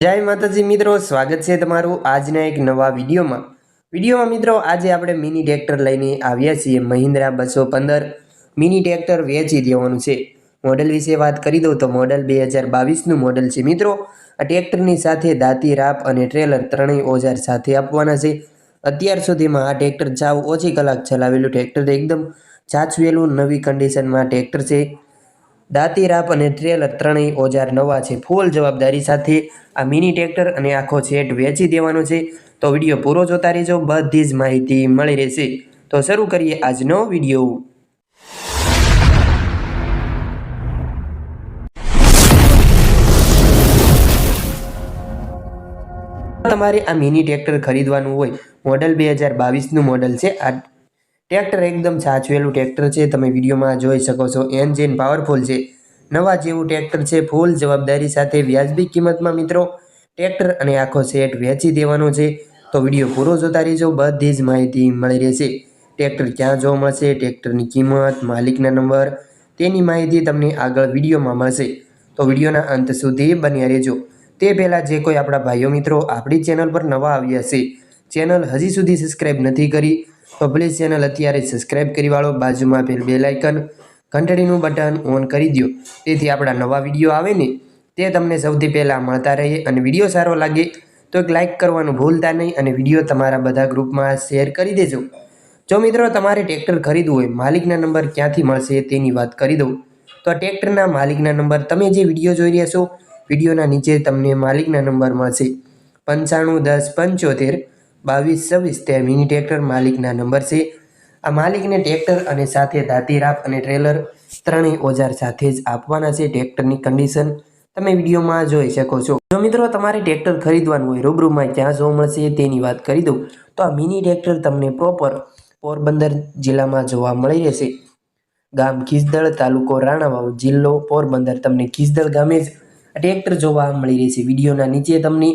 જય માતાજી મિત્રો, સ્વાગત છે તમારું આજના એક નવા વિડીયોમાં. વિડીયોમાં મિત્રો, આજે આપણે મિની ટ્રેક્ટર લઈને આવ્યા છીએ મહિન્દ્રા બસો પંદર. મિની ટ્રેક્ટર વેચી દેવાનું છે. મોડલ વિશે વાત કરી દઉં તો મોડલ બે હજાર બાવીસનું મોડલ છે મિત્રો. આ ટ્રેક્ટરની સાથે દાંતી, રાપ અને ટ્રેલર ત્રણેય ઓજાર સાથે આપવાના છે. અત્યાર સુધીમાં આ ટ્રેક્ટર જાવ ઓછી કલાક ચલાવેલું ટ્રેક્ટર એકદમ ચાચવેલું નવી કન્ડિશનમાં ટ્રેક્ટર છે. દાંતી રાપ અને ટ્રેલર ત્રણેય ઓજાર નવા છે. ફૂલ જવાબદારી સાથે આ મિની ટ્રેક્ટર અને આખો સેટ વેચી દેવાનો છે. તો વીડિયો પૂરો જોતા રહેજો. બધી જ માહિતી મળી રહેશે. તો શરૂ કરીએ આજનો વીડિયો. તમારે આ મિની ટ્રેક્ટર ખરીદવાનું હોય, મોડલ બે હજાર બાવીસનું મોડલ છે. આ ટ્રેક્ટર એકદમ સાચવેલું ટ્રેક્ટર છે, તમે વિડીયોમાં જોઈ શકો છો. એન્જિન પાવરફુલ છે. નવા જેવું ટ્રેક્ટર છે ફૂલ જવાબદારી સાથે વ્યાજબી કિંમતમાં મિત્રો. ટ્રેક્ટર અને આખો સેટ વેચી દેવાનો છે. તો વીડિયો પૂરો જોતા રહેજો, બધી જ માહિતી મળી રહેશે. ટ્રેક્ટર ક્યાં જોવા મળશે, ટ્રેક્ટરની કિંમત, માલિકના નંબર, તેની માહિતી તમને આગળ વિડીયોમાં મળશે. તો વિડીયોના અંત સુધી બન્યા રહેજો. તે પહેલાં જે કોઈ આપણા ભાઈઓ મિત્રો આપણી ચેનલ પર નવા આવ્યા છે ચેનલ હજી સુધી સબસ્ક્રાઈબ નથી કરી તો ચેનલ અત્યારે સબસ્ક્રાઈબ કરી વાળો બાજુમાં પેલ બેલ આઇકન ઘંટડીનું બટન ઓન કરી દો તેથી આપણા નવા વીડિયો આવે ને, તે તમને સૌથી પહેલાં મળતા રહે અને વીડિયો સારો લાગે તો એક લાઇક કરવાનું ભૂલતા નહીં અને વીડિયો તમારા બધા ગ્રુપમાં શેર કરી દેજો. જો મિત્રો તમારે ટ્રેક્ટર ખરીદવું હોય, માલિકના નંબર ક્યાંથી મળશે તેની વાત કરી દઉં. તો આ ટ્રેક્ટરના માલિકના નંબર તમે જે વીડિયો જોઈ રહ્યા છો, વિડીયોના નીચે તમને માલિકના નંબર મળશે. પંચાણું દસ પંચોતેર બાવીસ, છવ્વીસ, તે મિની ટ્રેક્ટર માલિકના નંબર છે. આ માલિકને ટ્રેક્ટર અને સાથે દાંતી રાપ અને ટ્રેલર ત્રણેય ઓજાર સાથે જ આપવાના છે ટ્રેક્ટરની કન્ડિશન તમે વિડીયોમાં જોઈ શકો છો. જો મિત્રો તમારે ટ્રેક્ટર ખરીદવાનું હોય, રૂબરૂમાં ક્યાં જોવા મળશે તેની વાત કરી દઉં. તો આ મિની ટ્રેક્ટર તમને પ્રોપર પોરબંદર જિલ્લામાં જોવા મળી રહેશે. ગામ ખીસદળ, તાલુકો રાણાવાવ, જિલ્લો પોરબંદર. તમને ખીસદળ ગામે જ ટ્રેક્ટર જોવા મળી રહેશે. વિડીયોના નીચે તમને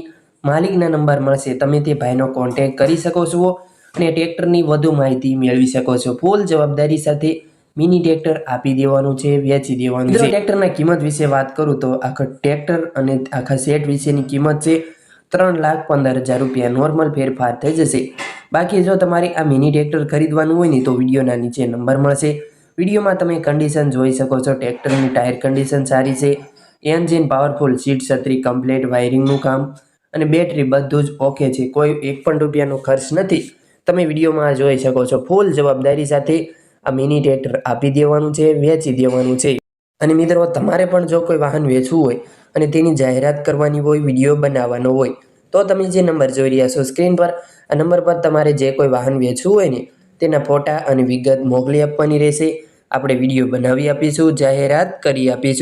માલિકના નંબર મળશે. તમે તે ભાઈનો કોન્ટેક કરી શકો છો અને ટ્રેક્ટરની વધુ માહિતી મેળવી શકો છો. ફૂલ જવાબદારી સાથે મિની ટ્રેક્ટર આપી દેવાનું છે, વેચી દેવાનું છે. ટ્રેક્ટરના કિંમત વિશે વાત કરું તો આખા ટ્રેક્ટર અને આખા સેટ વિશેની કિંમત છે ત્રણ લાખ પંદર હજાર રૂપિયા. નોર્મલ ફેરફાર થઈ જશે. બાકી જો તમારે આ મિની ટ્રેક્ટર ખરીદવાનું હોય ને તો વિડીયોના નીચે નંબર મળશે. વિડીયોમાં તમે કન્ડિશન જોઈ શકો છો. ટ્રેક્ટરની ટાયર કન્ડિશન સારી છે. એન્જિન પાવરફુલ સીટ છત્રી કમ્પ્લેટ વાયરિંગનું કામ. અને બેટરી બધું જ ઓકે છે. કોઈ એક પણ રૂપિયાનો ખર્ચ નથી. તમે વિડીયોમાં જોઈ શકો છો. ફૂલ જવાબદારી સાથે આ મિની આપી દેવાનું છે, વેચી દેવાનું છે. અને મિત્રો, તમારે પણ જો કોઈ વાહન વેચવું હોય અને તેની જાહેરાત કરવાની હોય, વીડિયો બનાવવાનો હોય, તો તમે જે નંબર જોઈ રહ્યા છો સ્ક્રીન પર, આ નંબર પર તમારે જે કોઈ વાહન વેચવું હોય ને, તેના ફોટા અને વિગત મોકલી આપવાની રહેશે. આપણે વીડિયો બનાવી આપીશું, જાહેરાત કરી આપીશું.